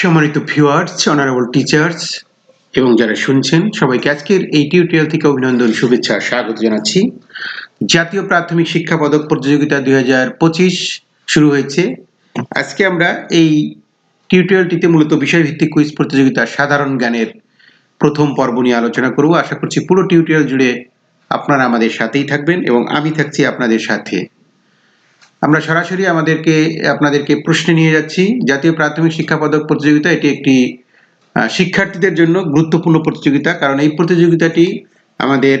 সম্মানিত viewers honourable teachers এবং যারা শুনছেন, সবাইকে আজকের এই টিউটোরিয়াল থেকে অভিনন্দন, শুভেচ্ছা, স্বাগত জানাচ্ছি। জাতীয় প্রাথমিক শিক্ষা পদক প্রতিযোগিতা দু হাজার পঁচিশ শুরু হয়েছে। আজকে আমরা এই টিউটোরিয়ালটিতে মূলত বিষয়ভিত্তিক কুইজ প্রতিযোগিতা সাধারণ জ্ঞানের প্রথম পর্ব নিয়ে আলোচনা করব। আশা করছি পুরো টিউটোরিয়াল জুড়ে আপনারা আমাদের সাথেই থাকবেন এবং আমি থাকছি আপনাদের সাথে। আমরা সরাসরি আমাদেরকে, আপনাদেরকে প্রশ্নে নিয়ে যাচ্ছি। জাতীয় প্রাথমিক শিক্ষা পদক প্রতিযোগিতা, এটি একটি শিক্ষার্থীদের জন্য গুরুত্বপূর্ণ প্রতিযোগিতা। কারণ এই প্রতিযোগিতাটি আমাদের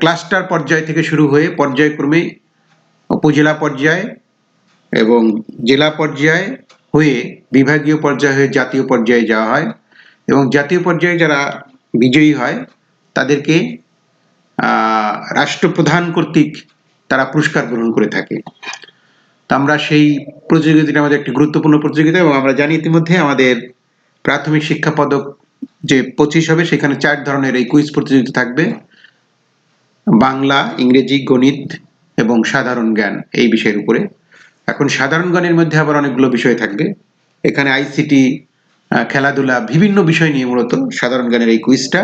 ক্লাস্টার পর্যায় থেকে শুরু হয়ে পর্যায়ক্রমে উপজেলা পর্যায়ে এবং জেলা পর্যায়ে হয়ে বিভাগীয় পর্যায়ে হয়ে জাতীয় পর্যায়ে যাওয়া হয় এবং জাতীয় পর্যায়ে যারা বিজয়ী হয়, তাদেরকে রাষ্ট্রপ্রধান কর্তৃক তারা পুরস্কার গ্রহণ করে থাকে। তো আমরা সেই প্রতিযোগিতাটি আমাদের একটি গুরুত্বপূর্ণ প্রতিযোগিতা এবং আমরা জানি ইতিমধ্যে আমাদের প্রাথমিক শিক্ষা পদক যে পঁচিশ হবে, সেখানে চার ধরনের এই কুইজ প্রতিযোগিতা থাকবে। বাংলা, ইংরেজি, গণিত এবং সাধারণ জ্ঞান এই বিষয়ের উপরে। এখন সাধারণ জ্ঞানের মধ্যে আবার অনেকগুলো বিষয় থাকবে। এখানে আইসিটি খেলাধুলা বিভিন্ন বিষয় নিয়ে মূলত সাধারণ জ্ঞানের এই কুইজটা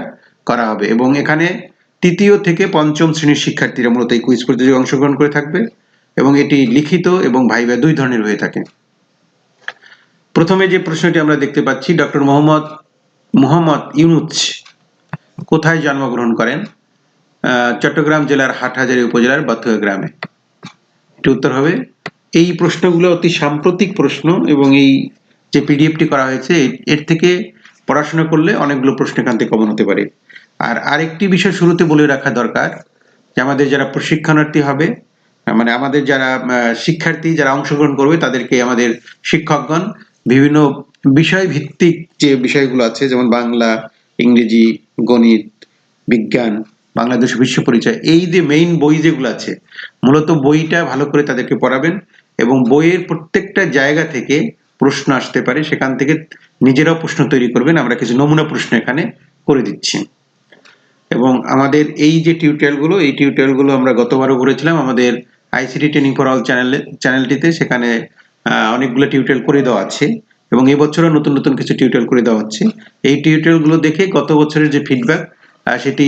করা হবে এবং এখানে তৃতীয় থেকে পঞ্চম শ্রেণির শিক্ষার্থীরা মূলত এই কুইজ প্রতিযোগিতায় অংশগ্রহণ করে থাকবে এবং এটি লিখিত এবং ভাইবা দুই ধরনের হয়ে থাকে। প্রথমে যে প্রশ্নটি আমরা দেখতে পাচ্ছি, ডক্টর মোহাম্মদ মোহাম্মদ ইউনুস কোথায় জন্মগ্রহণ করেন? চট্টগ্রাম জেলার হাটহাজারী উপজেলার বাথুয়া গ্রামে। এটি উত্তর হবে, এই প্রশ্নগুলো অতি সাম্প্রতিক প্রশ্ন এবং এই যে পিডিএফটি করা হয়েছে, এর থেকে পড়াশোনা করলে অনেকগুলো প্রশ্ন এখান থেকে কমন হতে পারে। আর আরেকটি বিষয় শুরুতে বলে রাখা দরকার যে আমাদের যারা প্রশিক্ষণার্থী হবে মানে আমাদের যারা শিক্ষার্থী যারা অংশগ্রহণ করবে, তাদেরকে আমাদের শিক্ষকগণ বিভিন্ন বিষয় ভিত্তিক যে বিষয়গুলো আছে, যেমন বাংলা, ইংরেজি, গণিত, বিজ্ঞান, বাংলাদেশ বিশ্ব পরিচয়, এই যে মেইন বই যেগুলো আছে, মূলত বইটা ভালো করে তাদেরকে পড়াবেন এবং বইয়ের প্রত্যেকটা জায়গা থেকে প্রশ্ন আসতে পারে, সেখান থেকে নিজেরাও প্রশ্ন তৈরি করবেন। আমরা কিছু নমুনা প্রশ্ন এখানে করে দিচ্ছি। এবং আমাদের এই যে টিউটোরিয়ালগুলো এই টিউটোরিয়ালগুলো আমরা গতবারও করেছিলাম আমাদের আইসিটি ট্রেনিং ফর অল চ্যানেলে চ্যানেলটিতে সেখানে অনেকগুলো টিউটোরিয়াল করে দেওয়া আছে এবং এই বছরও নতুন নতুন কিছু টিউটোরিয়াল করে দেওয়া হচ্ছে। এই টিউটোরিয়ালগুলো দেখে গত বছরের যে ফিডব্যাক সেটি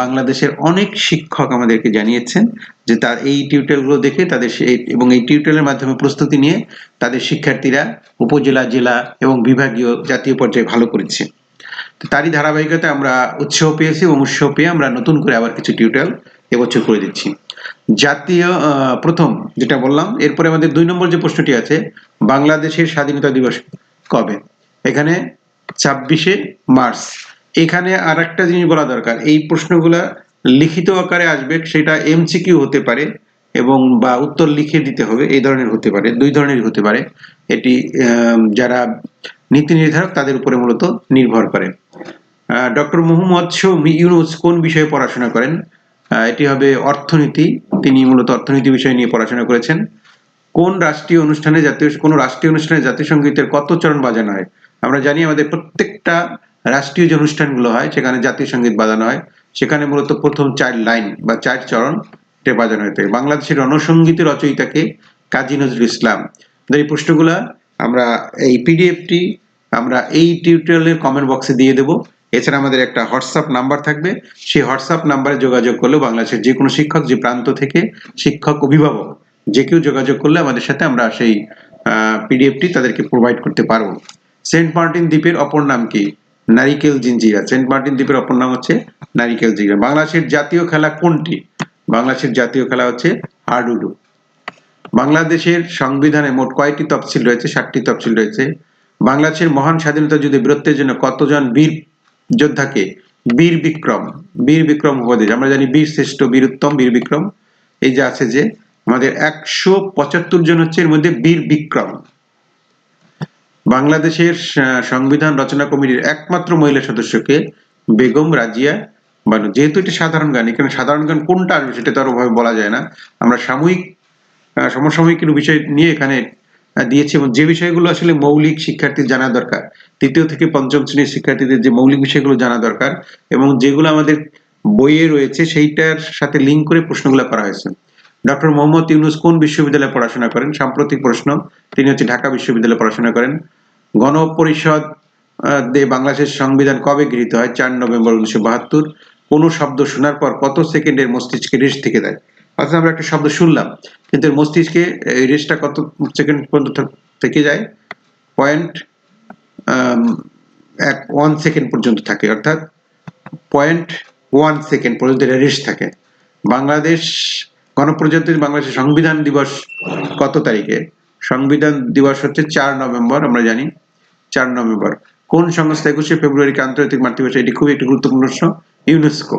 বাংলাদেশের অনেক শিক্ষক আমাদেরকে জানিয়েছেন যে তার এই টিউটোরিয়ালগুলো দেখে তাদের এবং এই টিউটোরিয়ালের মাধ্যমে প্রস্তুতি নিয়ে তাদের শিক্ষার্থীরা উপজেলা, জেলা এবং বিভাগীয় জাতীয় পর্যায়ে ভালো করেছে। তারই ধারাবাহিকতা আমরা উৎসাহ পেয়েছি এবং উৎসাহ পেয়ে আমরা নতুন করে আবার কিছু টিউটোরিয়াল এবছর করে দিচ্ছি। জাতীয় প্রথম যেটা বললাম, এরপরে আমাদের দুই নম্বর যে প্রশ্নটি আছে, বাংলাদেশের স্বাধীনতা দিবস কবে? এখানে ছাব্বিশে মার্চ। এখানে আর একটা জিনিস বলা দরকার, এই প্রশ্নগুলা লিখিত আকারে আসবে, সেটা এমসিকিউ হতে পারে এবং বা উত্তর লিখে দিতে হবে, এই ধরনের হতে পারে, দুই ধরনের হতে পারে। এটি যারা নীতি নির্ধারক তাদের উপরে মূলত নির্ভর করে। ডক্টর মোহাম্মদ শমী ইউনুস কোন বিষয়ে পড়াশোনা করেন? এটি হবে অর্থনীতি। তিনি মূলত অর্থনীতি বিষয় নিয়ে পড়াশোনা করেছেন। কোন রাষ্ট্রীয় অনুষ্ঠানে জাতীয়, কোন রাষ্ট্রীয় অনুষ্ঠানে জাতীয় সঙ্গীতের কত চরণ বাজানো হয়? আমরা জানি আমাদের প্রত্যেকটা রাষ্ট্রীয় যে অনুষ্ঠানগুলো হয়, সেখানে জাতীয় সংগীত বাজানো হয়। সেখানে মূলত প্রথম চার লাইন বা চার চরণ। এটা বাজানো হয়ে থাকে। বাংলাদেশের রণসঙ্গীতের রচয়িতাকে কাজী নজরুল ইসলাম। এই প্রশ্নগুলা আমরা, এই পিডিএফটি আমরা এই টিউটোরিয়ালের কমেন্ট বক্সে দিয়ে দেব। এছাড়া আমাদের একটা হোয়াটসঅ্যাপ নাম্বার থাকবে। সেই হোয়াটসঅ্যাপ নাম্বারে যোগাযোগ করলে বাংলাদেশের যে কোনো শিক্ষক, যে প্রান্ত থেকে শিক্ষক, অভিভাবক, যে কেউ যোগাযোগ করলে আমাদের সাথে আমরা সেই পিডিএফটি তাদেরকে প্রোভাইড করতে পারব। সেন্ট মার্টিন দ্বীপের অপর নাম কি? নারিকেল জিঞ্জিরা। সেন্ট মার্টিন দ্বীপের অপর নাম হচ্ছে নারিকেল জিঞ্জিরা। বাংলাদেশের জাতীয় খেলা কোনটি? বাংলাদেশের জাতীয় খেলা হচ্ছে হাডুডু বাংলাদেশের সংবিধানে মোট কয়টি তফসিল রয়েছে? ষাটটি তফসিল রয়েছে। বাংলাদেশের মহান স্বাধীনতা যুদ্ধে বীরত্বের জন্য কতজন বীর যোদ্ধাকে বীর বিক্রম বীর বিক্রম উপাধি আমরা জানি বীর শ্রেষ্ঠ, বীর উত্তম, বীর বিক্রম, এই যে আছে যে আমাদের একশো পঁচাত্তর জন হচ্ছে এর মধ্যে বীর বিক্রম। বাংলাদেশের সংবিধান রচনা কমিটির একমাত্র মহিলা সদস্যকে বেগম রাজিয়া বানু যেহেতু এটি সাধারণ গান, এখানে সাধারণ গান কোনটা আসবে সেটা তো আরও বলা যায় না। আমরা সাময়িক সমসাময়িক বিষয় নিয়ে এখানে দিয়েছি এবং যে বিষয়গুলো আসলে মৌলিক শিক্ষার্থীর জানা দরকার, তৃতীয় থেকে পঞ্চম শ্রেণির শিক্ষার্থীদের যে মৌলিক বিষয়গুলো জানা দরকার এবং যেগুলো আমাদের বইয়ে রয়েছে সেইটার সাথে লিঙ্ক করে প্রশ্নগুলো করা হয়েছে। ডক্টর মোহাম্মদ ইউনুস কোন বিশ্ববিদ্যালয়ে পড়াশোনা করেন? সাম্প্রতিক প্রশ্ন, তিনি হচ্ছে ঢাকা বিশ্ববিদ্যালয়ে পড়াশোনা করেন। গণপরিষদ বাংলাদেশের সংবিধান কবে গৃহীত হয়? চার নভেম্বর উনিশশো বাহাত্তর। কোনো শব্দ শোনার পর কত সেকেন্ডের মস্তিষ্কে রেস্ট থেকে দেয় অর্থাৎ আমরা একটা শব্দ শুনলাম, কিন্তু মস্তিষ্কে, এই রেস্টটা কত সেকেন্ড পর্যন্ত থেকে যায়? পয়েন্ট এক, ওয়ান সেকেন্ড পর্যন্ত থাকে, অর্থাৎ পয়েন্ট ওয়ান সেকেন্ড পর্যন্ত এটা রেস্ট থাকে। বাংলাদেশ গণপ্রজাতন্ত্রী বাংলাদেশের সংবিধান দিবস কত তারিখে? সংবিধান দিবস হচ্ছে চার নভেম্বর, আমরা জানি, চার নভেম্বর। কোন সংস্থা একুশে ফেব্রুয়ারিকে আন্তর্জাতিক মাতৃভাষা, এটি খুবই একটি গুরুত্বপূর্ণ প্রশ্ন। ইউনেস্কো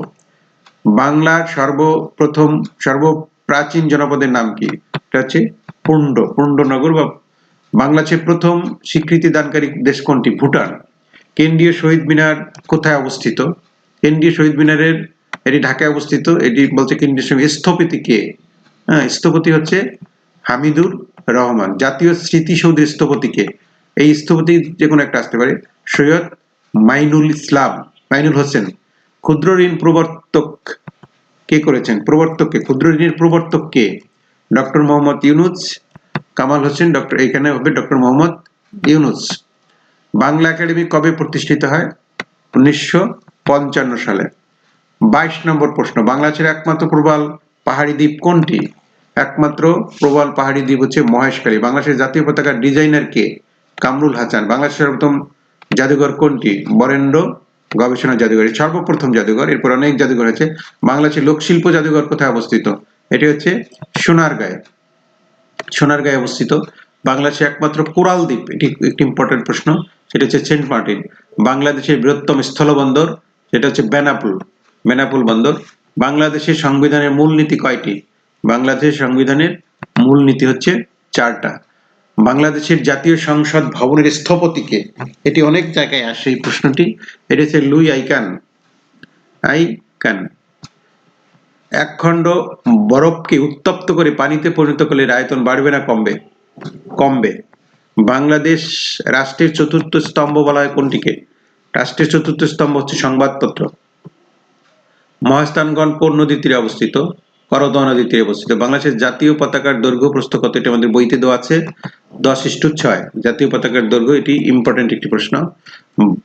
বাংলার সর্বপ্রথম, সর্বপ্রাচীন জনপদের নাম কি? এটা হচ্ছে পুণ্ড পুণ্ডনগর বা বাংলাদেশের প্রথম স্বীকৃতি দানকারী দেশ কোনটি? ভুটান। কেন্দ্রীয় শহীদ মিনার কোথায় অবস্থিত? কেন্দ্রীয় শহীদ মিনারের, এটি ঢাকায় অবস্থিত। এটি বলছে কেন্দ্রীয় শহীদ স্থপতি কে? হ্যাঁ স্থপতি হচ্ছে হামিদুর রহমান। জাতীয় স্মৃতিসৌধের স্থপতি কে? এই স্থপতি যে কোনো একটা আসতে পারে। সৈয়দ মাইনুল ইসলাম, মাইনুল হোসেন। ক্ষুদ্র ঋণ প্রবর্তক কে করেছেন? প্রবর্তককে ক্ষুদ্র ঋণের প্রবর্তক কে? ডক্টর মোহাম্মদ ইউনুস, কামাল হোসেন, ডক্টর, এখানে হবে ডক্টর মোহাম্মদ ইউনুস। বাংলা একাডেমি কবে প্রতিষ্ঠিত হয়? উনিশশো পঞ্চান্ন সালে। বাইশ নম্বর প্রশ্ন, বাংলাদেশের একমাত্র প্রবাল পাহাড়ি দ্বীপ কোনটি? একমাত্র প্রবাল পাহাড়ি দ্বীপ হচ্ছে মহেশখালী। বাংলাদেশের জাতীয় পতাকার ডিজাইনার কে? কামরুল হাসান। বাংলাদেশের প্রথম জাদুঘর কোনটি? বরেন্দ্র গবেষণা জাদুঘর, সর্বপ্রথম জাদুঘর, এরপর অনেক জাদুঘর আছে। বাংলাদেশের লোকশিল্প জাদুঘর কোথায় অবস্থিত? এটি হচ্ছে সোনারগাঁয়ে। সোনারগাঁয়ে অবস্থিত। বাংলাদেশের একমাত্র কোরাল দ্বীপ, এটি একটি ইম্পর্টেন্ট প্রশ্ন, সেটা হচ্ছে সেন্ট মার্টিন। বাংলাদেশের বৃহত্তম স্থলবন্দর, সেটা হচ্ছে বেনাপুল বেনাপুল বন্দর। বাংলাদেশের সংবিধানের মূলনীতি কয়টি? বাংলাদেশের সংবিধানের মূলনীতি হচ্ছে চারটা। বাংলাদেশের জাতীয় সংসদ ভবনের স্থপতিকে। এটি অনেক জায়গায় আসে এই প্রশ্নটি। এটি হচ্ছে লুই আইকান। আইকান। এক খণ্ড বরফকে উত্তপ্ত করে পানিতে পরিণত করলে আয়তন বাড়বে না, কমবে? কমবে। বাংলাদেশ রাষ্ট্রের চতুর্থ স্তম্ভ বলা হয় কোনটিকে? রাষ্ট্রের চতুর্থ স্তম্ভ হচ্ছে সংবাদপত্র। মহাস্থানগণ কোন নদীর তীরে অবস্থিত? করদোয়া নদীর তীরে অবস্থিত বাংলাদেশের জাতীয় পতাকার দৈর্ঘ্য প্রস্থ কত? এটি আমাদের বইতে দেওয়া আছে। দশ ইস্টু ছয়। জাতীয় পতাকার দৈর্ঘ্য, এটি ইম্পর্টেন্ট একটি প্রশ্ন।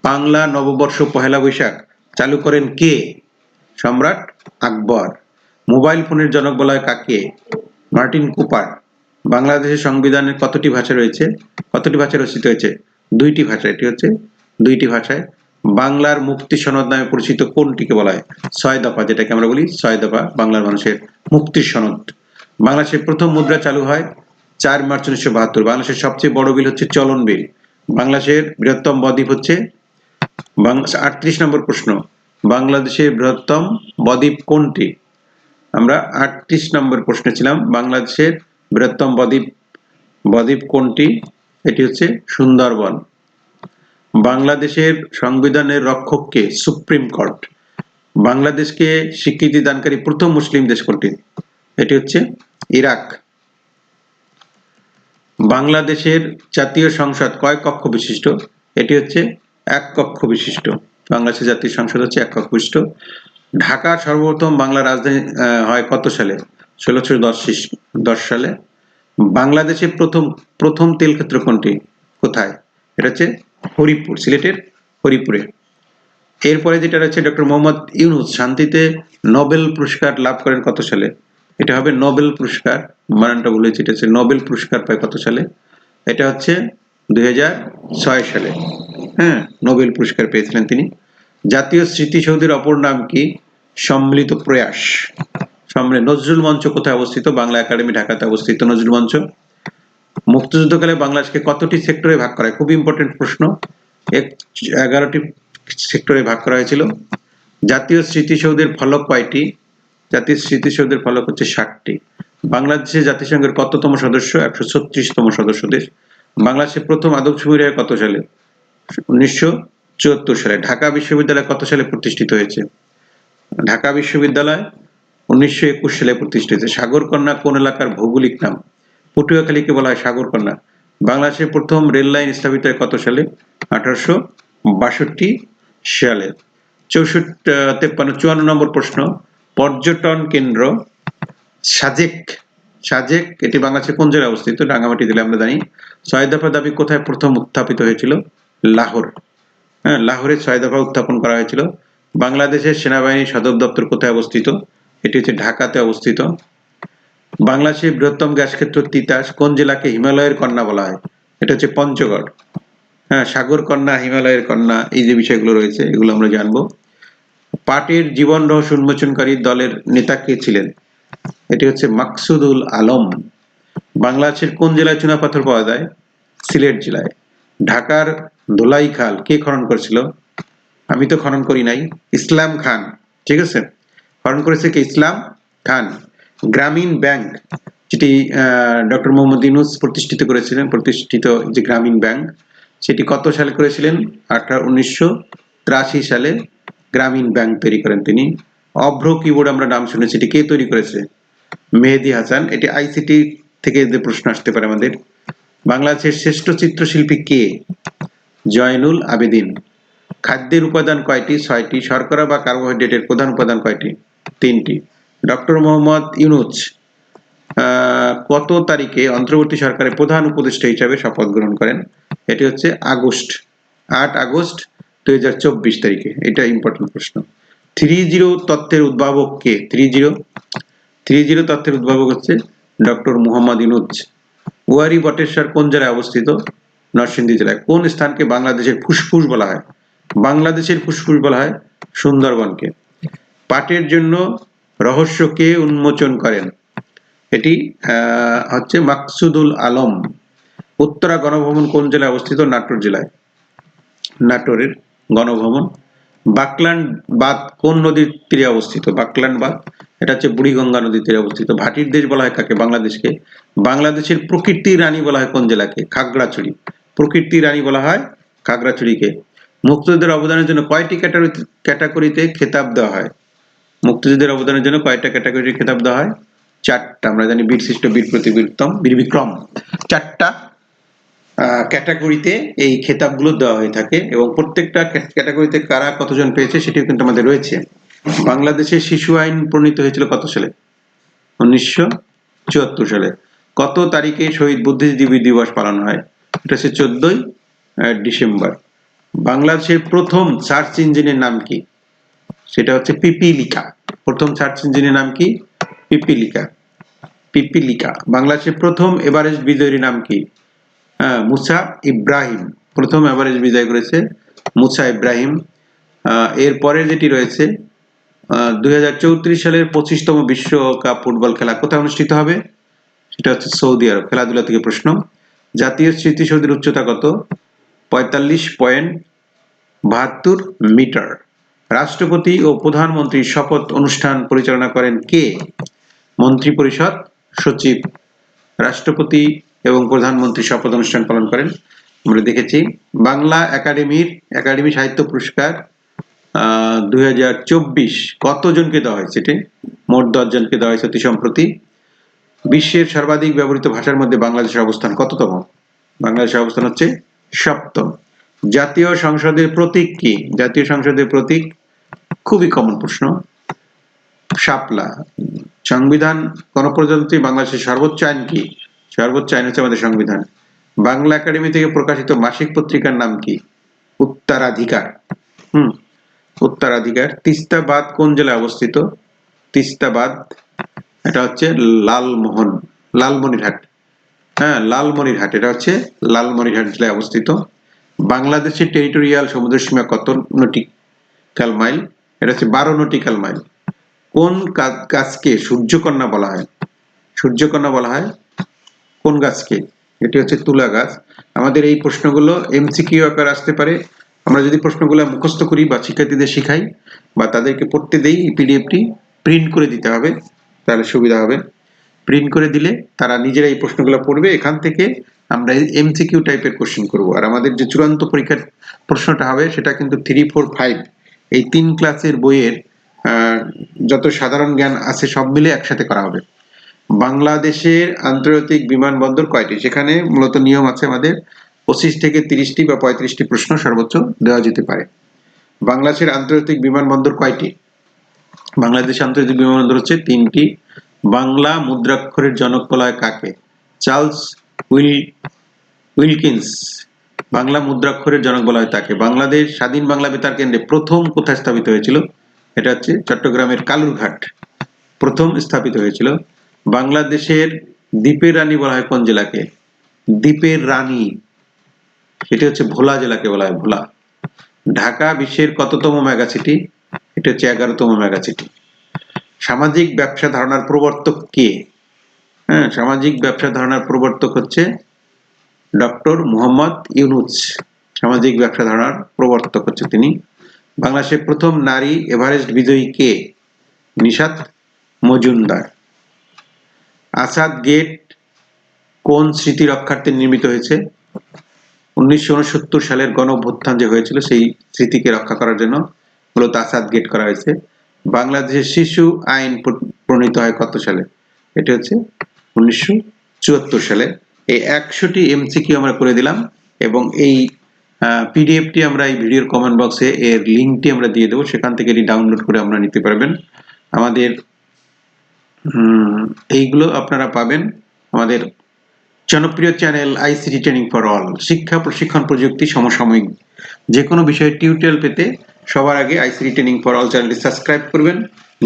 বাংলা নববর্ষ পহেলা বৈশাখ চালু করেন কে? সম্রাট আকবর। মোবাইল ফোনের জনক বলা হয় কাকে? Martin Cooper. বাংলাদেশের সংবিধানের কতটি ভাষা রয়েছে? কতটি ভাষা রচিত হয়েছে? দুইটি ভাষা। এটি হচ্ছে দুইটি ভাষায় বাংলার মুক্তি সনদ নামে পরিচিত কোনটিকে বলা হয়? ছয় দফা যেটাকে আমরা বলি ছয় দফা বাংলার মানুষের মুক্তির সনদ। বাংলাদেশের প্রথম মুদ্রা চালু হয় চার মার্চ উনিশশো বাহাত্তর। বাংলাদেশের সবচেয়ে বড় বিল হচ্ছে চলন বিল। বাংলাদেশের বৃহত্তম বদ্বীপ হচ্ছে আটত্রিশ নম্বর প্রশ্ন বাংলাদেশের বৃহত্তম বদ্বীপ কোনটি? আমরা আটত্রিশ নম্বর প্রশ্নে ছিলাম, বাংলাদেশের বৃহত্তম বদ্বীপ বদ্বীপ কোনটি? এটি হচ্ছে সুন্দরবন। বাংলাদেশের সংবিধানের রক্ষককে সুপ্রিম কোর্ট। বাংলাদেশকে স্বীকৃতি দানকারী প্রথম মুসলিম দেশ কোনটি? এটি হচ্ছে ইরাক। বাংলাদেশের জাতীয় সংসদ কয় কক্ষ বিশিষ্ট? এটি হচ্ছে এক কক্ষ বিশিষ্ট। বাংলাদেশের জাতীয় সংসদ হচ্ছে এক কক্ষ বিশিষ্ট। ঢাকা সর্বপ্রথম বাংলা রাজধানী হয় কত সালে? ষোলোশো দশ দশ সালে। বাংলাদেশের প্রথম প্রথম তেল ক্ষেত্র কোনটি? কোথায়? এটা হচ্ছে হরিপুর, সিলেটের হরিপুরে। এরপরে যেটা রয়েছে ডক্টর মোহাম্মদ ইউনুস, শান্তিতে নোবেল পুরস্কার লাভ করেন কত সালে? এটা হবে নোবেল পুরস্কার বানানটা বলেছি এটা হচ্ছে নোবেল পুরস্কার পায় কত সালে? এটা হচ্ছে দুই হাজার ছয় সালে। হ্যাঁ নোবেল পুরস্কার পেয়েছিলেন তিনি। জাতীয় স্মৃতিসৌধের অপর নাম কি? সম্মিলিত প্রয়াস। সম্মিলিত নজরুল মঞ্চ কোথায় অবস্থিত? বাংলা একাডেমি, ঢাকাতে অবস্থিত নজরুল মঞ্চ। মুক্তিযুদ্ধকালে বাংলাদেশকে কতটি সেক্টরে ভাগ করা হয়? খুব ইম্পর্টেন্ট প্রশ্ন। এগারোটি সেক্টরে ভাগ করা হয়েছিল। জাতীয় স্মৃতিসৌধের ফলক কয়টি? জাতীয় স্মৃতিসৌধের ফলক হচ্ছে ষাটটি। বাংলাদেশে জাতিসংঘের কততম সদস্য? একশো ছত্রিশতম সদস্য দেশ বাংলাদেশের প্রথম আদমশুমারি হয় কত সালে? উনিশশো চুয়াত্তর সালে। ঢাকা বিশ্ববিদ্যালয় কত সালে প্রতিষ্ঠিত হয়েছে? ঢাকা বিশ্ববিদ্যালয় উনিশশো একুশ সালে প্রতিষ্ঠিত সাগরকন্যা কোন এলাকার ভৌগোলিক নাম? পটুয়াখালীকে বলা হয় সাগরকন্যা। বাংলাদেশের প্রথম রেল লাইন স্থাপিত হয় কত সালে? আঠারোশো বাষট্টি সালে। চৌষট্টি তেপ্পান্ন, চুয়ান্ন নম্বর প্রশ্ন। পর্যটন কেন্দ্র সাজেক। সাজেক, এটি বাংলাদেশের কোন জেলায় অবস্থিত? রাঙ্গামাটি জেলায় আমরা জানি। ছয় দফা দাবি কোথায় প্রথম উত্থাপিত হয়েছিল? লাহোর। হ্যাঁ লাহোরে ছয় দফা উত্থাপন করা হয়েছিল। বাংলাদেশের সেনাবাহিনীর সদর দপ্তর কোথায় অবস্থিত? এটি হচ্ছে ঢাকাতে অবস্থিত। বাংলাদেশের বৃহত্তম গ্যাস ক্ষেত্র তিতাস, কোন জেলাকে হিমালয়ের কন্যা বলা হয়? এটা হচ্ছে পঞ্চগড়। হ্যাঁ সাগর কন্যা, হিমালয়ের কন্যা, এই যে বিষয়গুলো রয়েছে, এগুলো আমরা জানব। পার্টির জীবন রহস্য উন্মোচনকারী দলের নেতা কে ছিলেন? এটি হচ্ছে মাকসুদুল আলম। বাংলাদেশের কোন জেলায় চুনাপাথর পাওয়া যায়? সিলেট জেলায়। ঢাকার দোলাই খাল কে খনন করেছিল? আমি তো খনন করি নাই। ইসলাম খান, ঠিক আছে? খনন করেছে কে? ইসলাম খান। গ্রামীণ ব্যাংক, যেটি ডক্টর মোহাম্মদ ইউনুস প্রতিষ্ঠিত করেছিলেন, প্রতিষ্ঠিত যে গ্রামীণ ব্যাংক, সেটি কত সালে করেছিলেন? আঠারো, উনিশশো সালে গ্রামীণ ব্যাংক তৈরি করেন তিনি। অভ্র কিবোর্ড আমরা নাম শুনেছি, এটি কে তৈরি করেছে? মেহেদি হাসান। এটি আইসিটি থেকে যে প্রশ্ন আসতে পারে আমাদের। বাংলাদেশের শ্রেষ্ঠ চিত্রশিল্পী কে? জয়নুল আবেদিন। খাদ্যের উপাদান কয়টি? ছয়টি। শর্করা বা কার্বোহাইড্রেটের প্রধান উপাদান কয়টি? তিনটি। ডক্টর মোহাম্মদ ইউনুস কত তারিখে অন্তর্বর্তী সরকারের প্রধান উপদেষ্টা হিসাবে শপথ গ্রহণ করেন? এটি হচ্ছে আগস্ট, আট আগস্ট দুই তারিখে। এটা ইম্পর্টেন্ট প্রশ্ন। থ্রি জিরো তত্ত্বের উদ্ভাবক কে? Three zero. থ্রি জিরো তত্ত্বের উদ্ভাবক হচ্ছে ডক্টর মোহাম্মদ ইনুজ ওয়ারি বটেশ্বর কোন জেলায় অবস্থিত? নরসিংদী জেলায়। কোন স্থানকে বাংলাদেশের ফুসফুস বলা হয়? বাংলাদেশের ফুসফুস বলা হয় সুন্দরবনকে। পাটের জন্য রহস্য কে উন্মোচন করেন। এটি হচ্ছে মাকসুদুল আলম, উত্তরা গণভবন কোন জেলায় অবস্থিত? নাটোর জেলায়। নাটোরের গণভবন। বাকলান বাঁধ কোন নদীর তীরে অবস্থিত? বাকলান বাঁধ এটা হচ্ছে বুড়িগঙ্গা নদীর তীরে অবস্থিত। ভাটির দেশ বলা হয় কাকে? বাংলাদেশকে। বাংলাদেশের প্রকৃতির রানী বলা হয় কোন জেলাকে? খাগড়াছড়ি। প্রকৃতির রানী বলা হয় খাগড়াছড়িকে। মুক্তিযুদ্ধের অবদানের জন্য কয়টি ক্যাটাগরি ক্যাটাগরিতে খেতাব দেওয়া হয়? মুক্তিযুদ্ধের অবদানের জন্য কয়েকটা ক্যাটাগরির খেতাব দেওয়া হয়। চারটা আমরা জানি বীরশ্রেষ্ঠ বীর প্রতিবীরতম বীর বিক্রম চারটা। ক্যাটাগরিতে এই খেতাবগুলো দেওয়া হয়ে থাকে এবং প্রত্যেকটা ক্যাটাগরিতে কারা কতজন পেয়েছে সেটিও কিন্তু আমাদের রয়েছে। বাংলাদেশের শিশু আইন প্রণীত হয়েছিল কত সালে? উনিশশো চুয়াত্তর সালে। কত তারিখে শহীদ বুদ্ধিজীবী দিবস পালন হয়? এটা হচ্ছে চোদ্দই ডিসেম্বর। বাংলাদেশের প্রথম সার্চ ইঞ্জিনের নাম কি? সেটা হচ্ছে পিপিলিকা। প্রথম সার্চ ইঞ্জিনের নাম কি? পিপিলিকা। পিপিলিকা। বাংলাদেশের প্রথম এভারেস্ট বিজয়ীর নাম কি? মুসা ইব্রাহিম। প্রথম এভারেস্ট বিজয় করেছে মুসা ইব্রাহিম। এর পরে যেটি রয়েছে দুই হাজার চৌত্রিশ সালের পঁচিশতম বিশ্বকাপ ফুটবল খেলা কোথায় অনুষ্ঠিত হবে? সেটা হচ্ছে সৌদি আরব, খেলাধুলা থেকে প্রশ্ন। জাতীয় স্মৃতিসৌধের উচ্চতা কত? পঁয়তাল্লিশ পয়েন্ট বাহাত্তর মিটার। রাষ্ট্রপতি ও প্রধানমন্ত্রীর শপথ অনুষ্ঠান পরিচালনা করেন কে? মন্ত্রী পরিষদ সচিব, রাষ্ট্রপতি এবং প্রধানমন্ত্রী শপথ অনুষ্ঠান পালন করেন। আমরা দেখেছি বাংলা একাডেমির, একাডেমি সাহিত্য পুরস্কার দুই হাজার চব্বিশ কতজনকে দেওয়া হয়েছে এটি মোট দশ জনকে দেওয়া হয়েছে অতি সম্প্রতি। বিশ্বের সর্বাধিক ব্যবহৃত ভাষার মধ্যে বাংলাদেশের অবস্থান কততম? বাংলাদেশের অবস্থান হচ্ছে সপ্তম। জাতীয় সংসদের প্রতীক কি? জাতীয় সংসদের প্রতীক খুবই কমন প্রশ্ন। শাপলা, সংবিধান গণপ্রজাতন্ত্রী বাংলাদেশের সর্বোচ্চ আইন কি? সর্বোচ্চ আইন হচ্ছে আমাদের সংবিধান। বাংলা একাডেমি থেকে প্রকাশিত মাসিক পত্রিকার নাম কি? উত্তরাধিকার। হুম, উত্তরাধিকার। তিস্তাবাদ কোন জেলায় অবস্থিত? তিস্তাবাদ, এটা হচ্ছে লালমোহন, লালমনিরহাট। হ্যাঁ লালমনিরহাট, এটা হচ্ছে লালমনিরহাট জেলায় অবস্থিত। বাংলাদেশের টেরিটোরিয়াল সমুদ্র সীমা কত? নটিক্যাল মাইল এটা হচ্ছে বারো নটিক্যাল মাইল কোন গাছকে সূর্যকন্যা বলা হয়? সূর্যকন্যা বলা হয় কোন গাছকে? এটি হচ্ছে তুলা গাছ। আমাদের এই প্রশ্নগুলো এমসিকিউ আকার আসতে পারে। আমরা যদি প্রশ্নগুলো মুখস্থ করি বা শিক্ষার্থীদের শিখাই বা তাদেরকে পড়তে দেই পিডিএফটি প্রিন্ট করে দিতে হবে, তাহলে সুবিধা হবে। প্রিন্ট করে দিলে তারা নিজেরা এই প্রশ্নগুলো পড়বে। এখান থেকে আমরা এমসিকিউ টাইপের কোশ্চেন করব। আর আমাদের যে চূড়ান্ত পরীক্ষার প্রশ্নটা হবে সেটা কিন্তু থ্রি ফোর ফাইভ এই তিন ক্লাসের বইয়ের যত সাধারণ জ্ঞান আছে সব মিলে একসাথে করা হবে। বাংলাদেশের আন্তর্জাতিক বিমানবন্দর কয়টি? সেখানে মূলত নিয়ম আছে আমাদের, পঁচিশ থেকে তিরিশটি বা পঁয়ত্রিশটি প্রশ্ন সর্বোচ্চ দেওয়া যেতে পারে। বাংলাদেশের আন্তর্জাতিক বিমানবন্দর কয়টি? বাংলাদেশ আন্তর্জাতিক বিমানবন্দর হচ্ছে তিনটি। বাংলা মুদ্রাক্ষরের জনক বলা কাকে? Charles will, Wilkins. বাংলা মুদ্রাক্ষরের জনক বলা হয় তাকে। বাংলাদেশ স্বাধীন বাংলা বেতার কেন্দ্রে প্রথম কোথায় স্থাপিত হয়েছিল? এটা হচ্ছে চট্টগ্রামের কালুরঘাট। প্রথম স্থাপিত হয়েছিল বাংলাদেশের দ্বীপের রানী বলা হয় কোন জেলাকে? দ্বীপের রানী। এটি হচ্ছে ভোলা জেলাকে বলা হয়, ভোলা। ঢাকা বিশ্বের কততম মেগা সিটি এটা হচ্ছে এগারোতম মেগা সিটি সামাজিক ব্যবসা ধারণার প্রবর্তক কে? হ্যাঁ সামাজিক ব্যবসা ধারণার প্রবর্তক হচ্ছে ডক্টর মোহাম্মদ ইউনুস, সামাজিক ব্যবসা ধারণার প্রবর্তক হচ্ছে তিনি। বাংলাদেশের প্রথম নারী এভারেস্ট বিজয়ী কে? নিশাত মজুমদার। আসাদ গেট কোন স্মৃতি রক্ষার্থে নির্মিত হয়েছে? উনিশশো উনসত্তর সালের গণ অভ্যুত্থান যে হয়েছিল, সেই স্মৃতিকে রক্ষা করার জন্য মূলত আসাদ গেট করা হয়েছে। বাংলাদেশের শিশু আইন প্রণীত হয় কত সালে? এটি হচ্ছে উনিশশো চুয়াত্তর সালে। এই একশোটি এমসিকিউ আমরা করে দিলাম এবং এই পিডিএফটি আমরা এই ভিডিওর কমেন্ট বক্সে এর লিঙ্কটি আমরা দিয়ে দেবো, সেখান থেকে এটি ডাউনলোড করে আপনারা নিতে পারবেন। আমাদের এইগুলো আপনারা পাবেন। আমাদের জনপ্রিয় channel ICT training for all শিক্ষা প্রশিক্ষণ প্রযুক্তি সমসাময়িক। যে কোনো বিষয়ে টিউটোরিয়াল পেতে সবার আগে আইসিটি ট্রেনিং ফর অল চ্যানেলটি সাবস্ক্রাইব করবেন,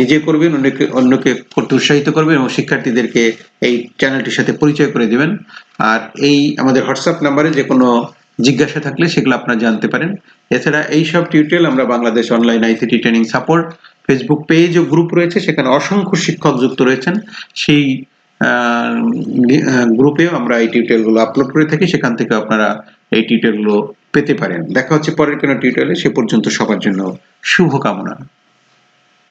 নিজে করবেন, অন্যকে অন্যকে করতে উৎসাহিত করবেন এবং শিক্ষার্থীদেরকে এই চ্যানেলটির সাথে পরিচয় করে দেবেন। আর এই আমাদের হোয়াটসঅ্যাপ নাম্বারে যে কোনো জিজ্ঞাসা থাকলে সেগুলো আপনারা জানতে পারেন। এছাড়া এই সব টিউটোরিয়াল আমরা Bangladesh online ICT training support Facebook page ও গ্রুপ রয়েছে, সেখানে অসংখ্য শিক্ষক যুক্ত রয়েছেন। সেই গ্রুপেও আমরা এই টিউটোরিয়ালগুলো আপলোড করে থাকি। সেখান থেকে আপনারা এই টিউটোরিয়ালগুলো পেতে পারেন। দেখা হচ্ছে পরের কোনো টিউটোরিয়ালে সে পর্যন্ত সবার জন্য শুভকামনা।